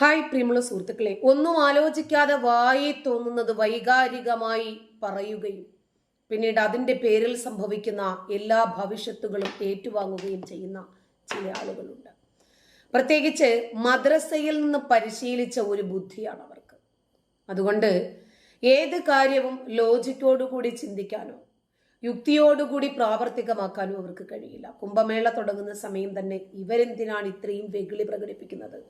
Hi പ്രിയമുള്ള സുഹൃത്തുക്കളെ ഒന്നും ആലോചിക്കാതെ വായി തോന്നുന്നത് വൈകാരികമായി പറയുകയും പിന്നീട് അതിന്റെ പേരിൽ സംഭവിക്കുന്ന എല്ലാ ഭവിഷ്യത്തുകളും ഏറ്റുവാങ്ങുകയും ചെയ്യുന്ന ചില ആളുകളുണ്ട്. പ്രത്യേകിച്ച് മദ്രസയിൽ നിന്ന് പരിശീലിച്ച ഒരു ബുദ്ധിയാണ് അവർക്ക്. അതുകൊണ്ട് ഏത് കാര്യവും ലോജിക്കോടുകൂടി ചിന്തിക്കാനോ യുക്തിയോടുകൂടി പ്രാവർത്തികമാക്കാനോ അവർക്ക് കഴിയില്ല. കുംഭമേള തുടങ്ങുന്ന സമയം തന്നെ ഇവരെന്തിനാണ് ഇത്രയും വെകിളി പ്രകടിപ്പിക്കുന്നത്?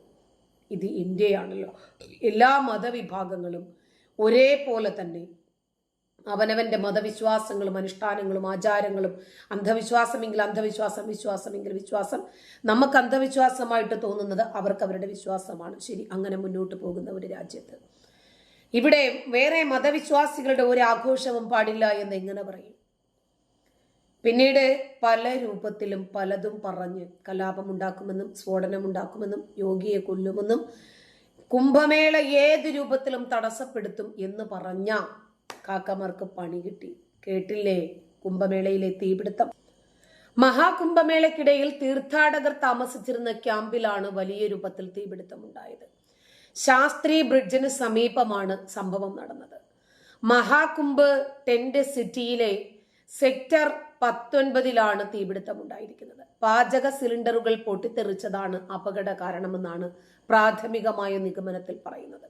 ഇത് ഇന്ത്യയാണല്ലോ. എല്ലാ മതവിഭാഗങ്ങളും ഒരേപോലെ തന്നെ അവനവന്റെ മതവിശ്വാസങ്ങളും അനുഷ്ഠാനങ്ങളും ആചാരങ്ങളും അന്ധവിശ്വാസമെങ്കിൽ അന്ധവിശ്വാസം വിശ്വാസമെങ്കിൽ വിശ്വാസം. നമുക്ക് അന്ധവിശ്വാസമായിട്ട് തോന്നുന്നത് അവർക്ക് അവരുടെ വിശ്വാസമാണ്. ശരി അങ്ങനെ മുന്നോട്ട് പോകുന്ന ഒരു രാജ്യത്ത്. ഇവിടെ വേറെ മതവിശ്വാസികളുടെ ഒരു ആഘോഷവും പാടില്ല എന്ന് എങ്ങനെ പറയും? പിന്നീട് പല രൂപത്തിലും പലതും പറഞ്ഞ് കലാപമുണ്ടാക്കുമെന്നും സ്ഫോടനമുണ്ടാക്കുമെന്നും യോഗിയെ കൊല്ലുമെന്നും കുംഭമേള ഏത് രൂപത്തിലും തടസ്സപ്പെടുത്തും എന്ന് പറഞ്ഞ കാക്കമാർക്ക് പണി കിട്ടി. കേട്ടില്ലേ? കുംഭമേളയിലെ തീപിടുത്തം. മഹാകുംഭമേളയ്ക്കിടയിൽ തീർത്ഥാടകർ താമസിച്ചിരുന്ന ക്യാമ്പിലാണ് വലിയ രൂപത്തിൽ തീപിടുത്തം ഉണ്ടായത് ശാസ്ത്രി ബ്രിഡ്ജിന് സമീപമാണ് സംഭവം നടന്നത്. മഹാകുംഭ് ടെന്റ് സിറ്റിയിലെ സെക്ടർ പത്തൊൻപതിലാണ് തീപിടുത്തം ഉണ്ടായിരിക്കുന്നത് പാചക സിലിണ്ടറുകൾ പൊട്ടിത്തെറിച്ചതാണ് അപകട കാരണമെന്നാണ് പ്രാഥമികമായ നിഗമനത്തിൽ പറയുന്നത്.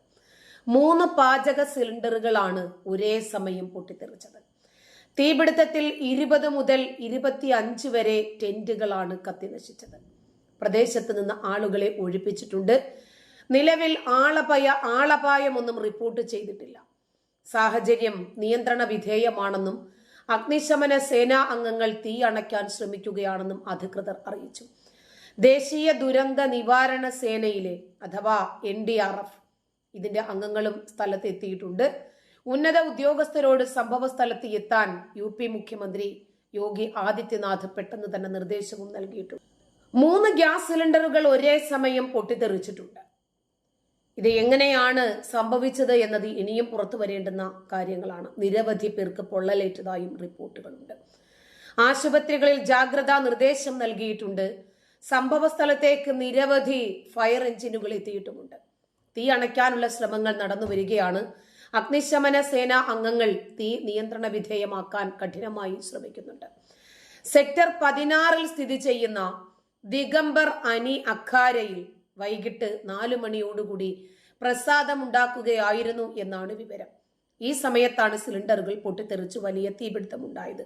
മൂന്ന് പാചക സിലിണ്ടറുകളാണ് ഒരേ സമയം പൊട്ടിത്തെറിച്ചത്. തീപിടുത്തത്തിൽ ഇരുപത് മുതൽ ഇരുപത്തി അഞ്ച് വരെ ടെന്റുകളാണ് കത്തിനശിച്ചത്. പ്രദേശത്ത് നിന്ന് ആളുകളെ ഒഴിപ്പിച്ചിട്ടുണ്ട്. നിലവിൽ ആളപായ ആളപായമൊന്നും റിപ്പോർട്ട് ചെയ്തിട്ടില്ല. സാഹചര്യം നിയന്ത്രണ വിധേയമാണെന്നും അഗ്നിശമന സേനാ അംഗങ്ങൾ തീ അണയ്ക്കാൻ ശ്രമിക്കുകയാണെന്നും അധികൃതർ അറിയിച്ചു. ദേശീയ ദുരന്ത നിവാരണ സേനയിലെ അഥവാ എൻ ഡി ആർ എഫ് ഇതിന്റെ അംഗങ്ങളും സ്ഥലത്തെത്തിയിട്ടുണ്ട്. ഉന്നത ഉദ്യോഗസ്ഥരോട് സംഭവ സ്ഥലത്ത് എത്താൻ യു പി മുഖ്യമന്ത്രി യോഗി ആദിത്യനാഥ് പെട്ടെന്ന് തന്നെ നിർദ്ദേശവും നൽകിയിട്ടുണ്ട്. മൂന്ന് ഗ്യാസ് സിലിണ്ടറുകൾ ഒരേ സമയം പൊട്ടിത്തെറിച്ചിട്ടുണ്ട്. ഇത് എങ്ങനെയാണ് സംഭവിച്ചത് എന്നത് ഇനിയും പുറത്തു വരേണ്ടുന്ന കാര്യങ്ങളാണ്. നിരവധി പേർക്ക് പൊള്ളലേറ്റതായും റിപ്പോർട്ടുകളുണ്ട്. ആശുപത്രികളിൽ ജാഗ്രതാ നിർദ്ദേശം നൽകിയിട്ടുണ്ട്. സംഭവ സ്ഥലത്തേക്ക് നിരവധി ഫയർ എഞ്ചിനുകൾ എത്തിയിട്ടുമുണ്ട്. തീ അണയ്ക്കാനുള്ള ശ്രമങ്ങൾ നടന്നു വരികയാണ്. അഗ്നിശമന സേനാ അംഗങ്ങൾ തീ നിയന്ത്രണ വിധേയമാക്കാൻ കഠിനമായി ശ്രമിക്കുന്നുണ്ട്. സെക്ടർ പതിനാറിൽ സ്ഥിതി ചെയ്യുന്ന ദിഗംബർ അനി അഖാരയിൽ വൈകിട്ട് നാലു മണിയോടുകൂടി പ്രസാദമുണ്ടാക്കുകയായിരുന്നു എന്നാണ് വിവരം. ഈ സമയത്താണ് സിലിണ്ടറുകൾ പൊട്ടിത്തെറിച്ച് വലിയ തീപിടുത്തമുണ്ടായത്.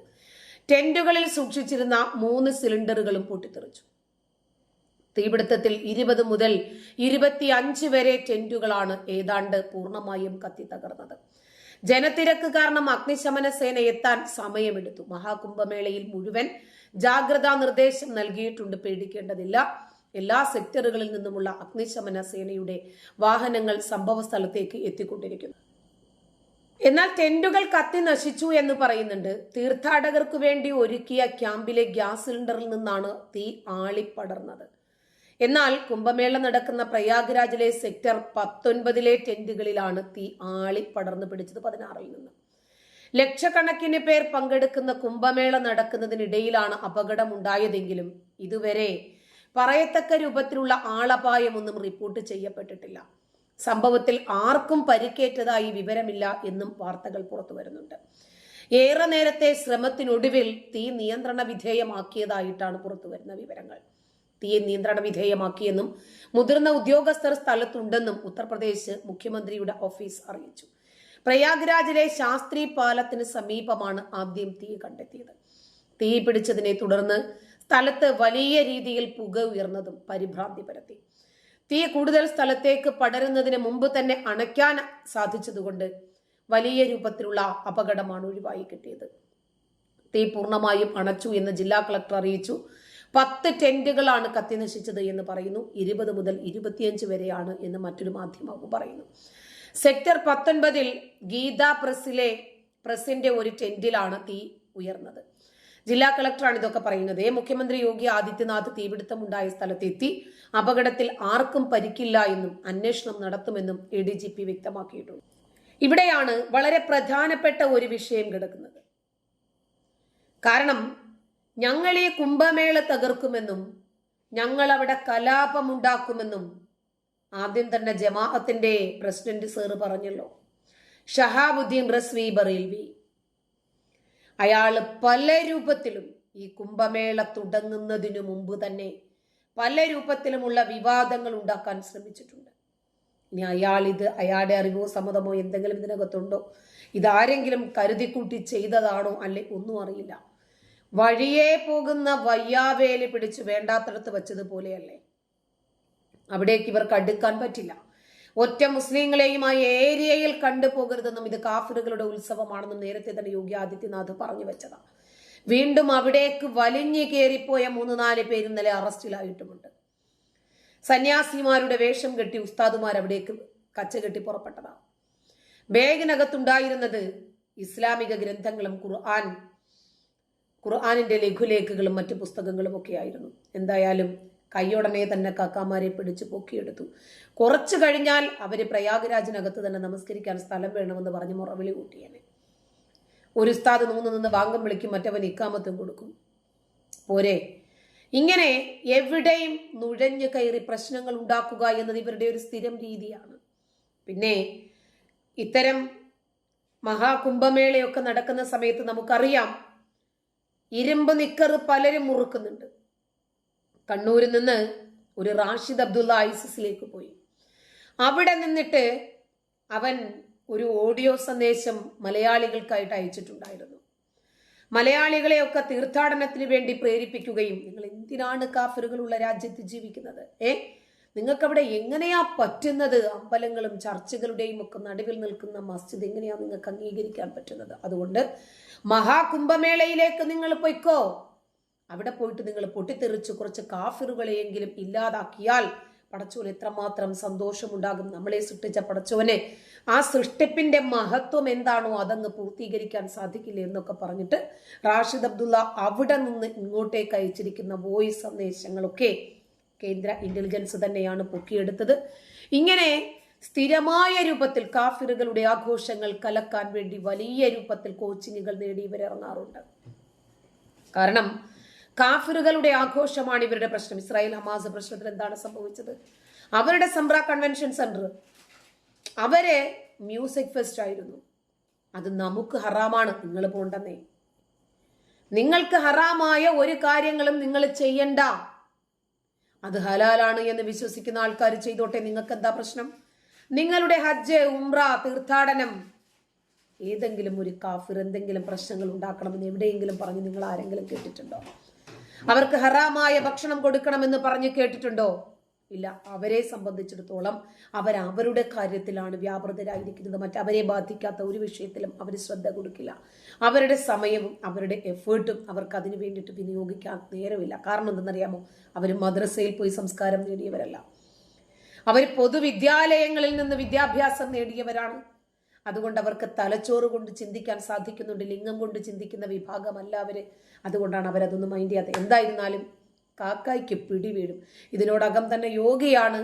ടെന്റുകളിൽ സൂക്ഷിച്ചിരുന്ന മൂന്ന് സിലിണ്ടറുകളും പൊട്ടിത്തെറിച്ചു. തീപിടുത്തത്തിൽ ഇരുപത് മുതൽ ഇരുപത്തി അഞ്ച് വരെ ടെന്റുകളാണ് ഏതാണ്ട് പൂർണമായും കത്തി തകർന്നത് ജനത്തിരക്ക് കാരണം അഗ്നിശമന സേന എത്താൻ സമയമെടുത്തു. മഹാകുംഭമേളയിൽ മുഴുവൻ ജാഗ്രതാ നിർദ്ദേശം നൽകിയിട്ടുണ്ട്. പേടിക്കേണ്ടതില്ല. എല്ലാ സെക്ടറുകളിൽ നിന്നുമുള്ള അഗ്നിശമന സേനയുടെ വാഹനങ്ങൾ സംഭവ സ്ഥലത്തേക്ക് എത്തിക്കൊണ്ടിരിക്കുന്നു. എന്നാൽ ടെന്റുകൾ കത്തി നശിച്ചു എന്ന് പറയുന്നുണ്ട്. തീർത്ഥാടകർക്ക് വേണ്ടി ഒരുക്കിയ ക്യാമ്പിലെ ഗ്യാസ് സിലിണ്ടറിൽ നിന്നാണ് തീ ആളിപ്പടർന്നത്. എന്നാൽ കുംഭമേള നടക്കുന്ന പ്രയാഗ്രാജിലെ സെക്ടർ പത്തൊൻപതിലെ ടെന്റുകളിലാണ് തീ ആളിപ്പടർന്നു പിടിച്ചത് പതിനാറിൽ നിന്ന്. ലക്ഷക്കണക്കിന് പേർ പങ്കെടുക്കുന്ന കുംഭമേള നടക്കുന്നതിനിടയിലാണ് അപകടം ഉണ്ടായതെങ്കിലും ഇതുവരെ പറയത്തക്ക രൂപത്തിലുള്ള ആളപായമൊന്നും റിപ്പോർട്ട് ചെയ്യപ്പെട്ടിട്ടില്ല. സംഭവത്തിൽ ആർക്കും പരിക്കേറ്റതായി വിവരമില്ല എന്നും വാർത്തകൾ പുറത്തു വരുന്നുണ്ട്. ഏറെ നേരത്തെ ശ്രമത്തിനൊടുവിൽ തീ നിയന്ത്രണ വിധേയമാക്കിയതായിട്ടാണ് പുറത്തു വരുന്ന വിവരങ്ങൾ. തീ നിയന്ത്രണ വിധേയമാക്കിയെന്നും മുതിർന്ന ഉദ്യോഗസ്ഥർ സ്ഥലത്തുണ്ടെന്നും ഉത്തർപ്രദേശ് മുഖ്യമന്ത്രിയുടെ ഓഫീസ് അറിയിച്ചു. പ്രയാഗ്രാജിലെ ശാസ്ത്രി പാലത്തിന് സമീപമാണ് ആദ്യം തീ കണ്ടെത്തിയത്. തീ പിടിച്ചതിനെ തുടർന്ന് സ്ഥലത്ത് വലിയ രീതിയിൽ പുക ഉയർന്നതും പരിഭ്രാന്തി പരത്തി തീ കൂടുതൽ സ്ഥലത്തേക്ക് പടരുന്നതിന് മുമ്പ് തന്നെ അണയ്ക്കാൻ സാധിച്ചതുകൊണ്ട് വലിയ രൂപത്തിലുള്ള അപകടമാണ് ഒഴിവായി കിട്ടിയത്. തീ പൂർണമായും അണച്ചു എന്ന് ജില്ലാ കളക്ടർ അറിയിച്ചു. പത്ത് ടെന്റുകളാണ് കത്തിനശിച്ചത് എന്ന് പറയുന്നു. ഇരുപത് മുതൽ ഇരുപത്തിയഞ്ച് വരെയാണ് എന്ന് മറ്റൊരു മാധ്യമവും പറയുന്നു. സെക്ടർ പത്തൊൻപതിൽ ഗീത പ്രസിലെ പ്രസിന്റെ ഒരു ടെന്റിലാണ് തീ ഉയർന്നത്. ജില്ലാ കളക്ടറാണ് ഇതൊക്കെ പറയുന്നത്. മുഖ്യമന്ത്രി യോഗി ആദിത്യനാഥ് തീപിടുത്തം ഉണ്ടായ സ്ഥലത്തെത്തി. അപകടത്തിൽ ആർക്കും പരിക്കില്ല എന്നും അന്വേഷണം നടത്തുമെന്നും എ ഡി ജി പി വ്യക്തമാക്കിയിട്ടുണ്ട്. ഇവിടെയാണ് വളരെ പ്രധാനപ്പെട്ട ഒരു വിഷയം കിടക്കുന്നത്. കാരണം ഞങ്ങൾ ഈ കുംഭമേള തകർക്കുമെന്നും ഞങ്ങൾ അവിടെ കലാപമുണ്ടാക്കുമെന്നും ആദ്യം തന്നെ ജമാഅത്തിന്റെ പ്രസിഡന്റ് സേർ പറഞ്ഞല്ലോ. ഷഹാബുദ്ദീൻ റസ്വി ബറേൽവി അയാൾ പല രൂപത്തിലും ഈ കുംഭമേള തുടങ്ങുന്നതിനു മുമ്പ് തന്നെ പല രൂപത്തിലുമുള്ള വിവാദങ്ങൾ ഉണ്ടാക്കാൻ ശ്രമിച്ചിട്ടുണ്ട്. ഇനി അയാൾ ഇത് അയാളുടെ അറിവോ സമ്മതമോ എന്തെങ്കിലും ഇതിനകത്തുണ്ടോ? ഇതാരെങ്കിലും കരുതിക്കൂട്ടി ചെയ്തതാണോ അല്ലെ ഒന്നും അറിയില്ല. വഴിയെ പോകുന്ന വയ്യാവേലി പിടിച്ച് വേണ്ടാത്തടത്ത് വെച്ചതുപോലെയല്ലേ അവിടേക്ക് ഇവർക്ക് അടുക്കാൻ പറ്റില്ല. ഒറ്റ ആ ഏരിയയിൽ കണ്ടുപോകരുതെന്നും ഇത് കാഫിറുകളുടെ ഉത്സവമാണെന്നും നേരത്തെ തന്നെ യോഗി ആദിത്യനാഥ് പറഞ്ഞു വെച്ചതാണ്. വീണ്ടും അവിടേക്ക് വലിഞ്ഞു കയറിപ്പോയ മൂന്ന് നാല് പേര് ഇന്നലെ അറസ്റ്റിലായിട്ടുമുണ്ട്. സന്യാസിമാരുടെ വേഷം കെട്ടി ഉസ്താദുമാർ അവിടേക്ക് കച്ച കെട്ടി പുറപ്പെട്ടതാണ്. ബാഗിനകത്തുണ്ടായിരുന്നത് ഇസ്ലാമിക ഗ്രന്ഥങ്ങളും ഖുർആൻ ഖുർആാനിന്റെ ലഘുലേഖകളും മറ്റു പുസ്തകങ്ങളും ഒക്കെ ആയിരുന്നു എന്തായാലും കൈയുടനെ തന്നെ കാക്കാമാരെ പിടിച്ചു പൊക്കിയെടുത്തു. കുറച്ചു കഴിഞ്ഞാൽ അവർ പ്രയാഗരാജിനകത്ത് തന്നെ നമസ്കരിക്കാൻ സ്ഥലം വേണമെന്ന് പറഞ്ഞ് മുറവിളി കൂട്ടിയനെ. ഒരു ഉസ്താദ് നൂന്ന് നിന്ന് വാങ്കം വിളിക്കും മറ്റവൻ ഇക്കാമത്തും കൊടുക്കും. പോരെ. ഇങ്ങനെ എവിടെയും നുഴഞ്ഞു കയറി പ്രശ്നങ്ങൾ ഉണ്ടാക്കുക എന്നത് ഇവരുടെ ഒരു സ്ഥിരം രീതിയാണ്. പിന്നെ ഇത്തരം മഹാകുംഭമേളയൊക്കെ നടക്കുന്ന സമയത്ത് നമുക്കറിയാം ഇരുമ്പ് നിക്കറ് പലരും മുറുക്കുന്നുണ്ട്. കണ്ണൂരിൽ നിന്ന് ഒരു റാഷിദ് അബ്ദുള്ള ഐസിസിലേക്ക് പോയി. അവിടെ നിന്നിട്ട് അവൻ ഒരു ഓഡിയോ സന്ദേശം മലയാളികൾക്കായിട്ട് അയച്ചിട്ടുണ്ടായിരുന്നു. മലയാളികളെയൊക്കെ തീർത്ഥാടനത്തിന് വേണ്ടി പ്രേരിപ്പിക്കുകയും നിങ്ങൾ എന്തിനാണ് കാഫറുകളുള്ള രാജ്യത്ത് ജീവിക്കുന്നത്? ഏ? നിങ്ങൾക്കവിടെ എങ്ങനെയാ പറ്റുന്നത്? അമ്പലങ്ങളും ചർച്ചുകളുടെയും ഒക്കെ നടുവിൽ നിൽക്കുന്ന മസ്ജിദ് എങ്ങനെയാ നിങ്ങൾക്ക് അംഗീകരിക്കാൻ പറ്റുന്നത്? അതുകൊണ്ട് മഹാകുംഭമേളയിലേക്ക് നിങ്ങൾ പൊയ്ക്കോ. അവിടെ പോയിട്ട് നിങ്ങൾ പൊട്ടിത്തെറിച്ച് കുറച്ച് കാഫിറുകളെയെങ്കിലും ഇല്ലാതാക്കിയാൽ പടച്ചോന് എത്രമാത്രം സന്തോഷമുണ്ടാകും. നമ്മളെ സൃഷ്ടിച്ച പടച്ചോനെ ആ സൃഷ്ടിപ്പിന്റെ മഹത്വം എന്താണോ അതങ്ങ് പൂർത്തീകരിക്കാൻ സാധിക്കില്ല എന്നൊക്കെ പറഞ്ഞിട്ട് റാഷിദ് അബ്ദുള്ള അവിടെ നിന്ന് ഇങ്ങോട്ടേക്ക് അയച്ചിരിക്കുന്ന വോയിസ് സന്ദേശങ്ങളൊക്കെ കേന്ദ്ര ഇന്റലിജൻസ് തന്നെയാണ് പൊക്കിയെടുത്തത്. ഇങ്ങനെ സ്ഥിരമായ രൂപത്തിൽ കാഫിറുകളുടെ ആഘോഷങ്ങൾ കലക്കാൻ വേണ്ടി വലിയ രൂപത്തിൽ കോച്ചിങ്ങുകൾ നേടി ഇവരിറങ്ങാറുണ്ട്. കാരണം കാഫിറുകളുടെ ആഘോഷമാണ് ഇവരുടെ പ്രശ്നം. ഇസ്രായേൽ ഹമാസ് പ്രശ്നത്തിൽ എന്താണ് സംഭവിച്ചത്? അവരുടെ സംബ്ര കൺവെൻഷൻ സെന്റർ. അവരെ മ്യൂസിക് ഫെസ്റ്റ് ആയിരുന്നു. അത് നമുക്ക് ഹറാമാണ്. നിങ്ങൾ പോണ്ടെന്നേ നിങ്ങൾക്ക് ഹറാമായ ഒരു കാര്യങ്ങളും നിങ്ങൾ ചെയ്യണ്ട. അത് ഹലാലാണ് എന്ന് വിശ്വസിക്കുന്ന ആൾക്കാർ ചെയ്തോട്ടെ. നിങ്ങൾക്ക് എന്താ പ്രശ്നം? നിങ്ങളുടെ ഹജ്ജ് ഉംറ തീർത്ഥാടനം ഏതെങ്കിലും ഒരു കാഫിർ എന്തെങ്കിലും പ്രശ്നങ്ങൾ ഉണ്ടാക്കണമെന്ന് എവിടെയെങ്കിലും പറഞ്ഞ് നിങ്ങൾ ആരെങ്കിലും കേട്ടിട്ടുണ്ടോ? അവർക്ക് ഹറാമായ ഭക്ഷണം കൊടുക്കണമെന്ന് പറഞ്ഞ് കേട്ടിട്ടുണ്ടോ? ഇല്ല അവരെ സംബന്ധിച്ചിടത്തോളം അവർ അവരുടെ കാര്യത്തിലാണ് വ്യാപൃതരായിരിക്കുന്നത്. മറ്റവരെ ബാധിക്കാത്ത ഒരു വിഷയത്തിലും അവർ ശ്രദ്ധ കൊടുക്കില്ല. അവരുടെ സമയവും അവരുടെ എഫേർട്ടും അവർക്ക് അതിനു വേണ്ടിയിട്ട് വിനിയോഗിക്കാൻ നേരമില്ല. കാരണം എന്തെന്നറിയാമോ? അവർ മദ്രസയിൽ പോയി സംസ്കാരം നേടിയവരല്ല. അവർ പൊതുവിദ്യാലയങ്ങളിൽ നിന്ന് വിദ്യാഭ്യാസം നേടിയവരാണ്. അതുകൊണ്ട് അവർക്ക് തലച്ചോറ് കൊണ്ട് ചിന്തിക്കാൻ സാധിക്കുന്നുണ്ട് ലിംഗം കൊണ്ട് ചിന്തിക്കുന്ന വിഭാഗമല്ല അവർ. അതുകൊണ്ടാണ് അവരതൊന്നും മൈൻഡ് ചെയ്യാത്തത് എന്തായിരുന്നാലും കാക്കായ്ക്ക് പിടി വീഴും ഇതിനോടകം തന്നെ യോഗയാണ്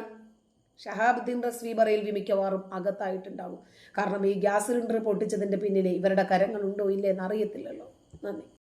ഷഹാബുദ്ദീൻ റസ്വി ബറേൽവി മിക്കവാറും അകത്തായിട്ടുണ്ടാവും. കാരണം ഈ ഗ്യാസ് സിലിണ്ടർ പൊട്ടിച്ചതിന്റെ പിന്നിലെ ഇവരുടെ കരങ്ങളുണ്ടോ ഇല്ലേ എന്നറിയത്തില്ലല്ലോ. നന്ദി.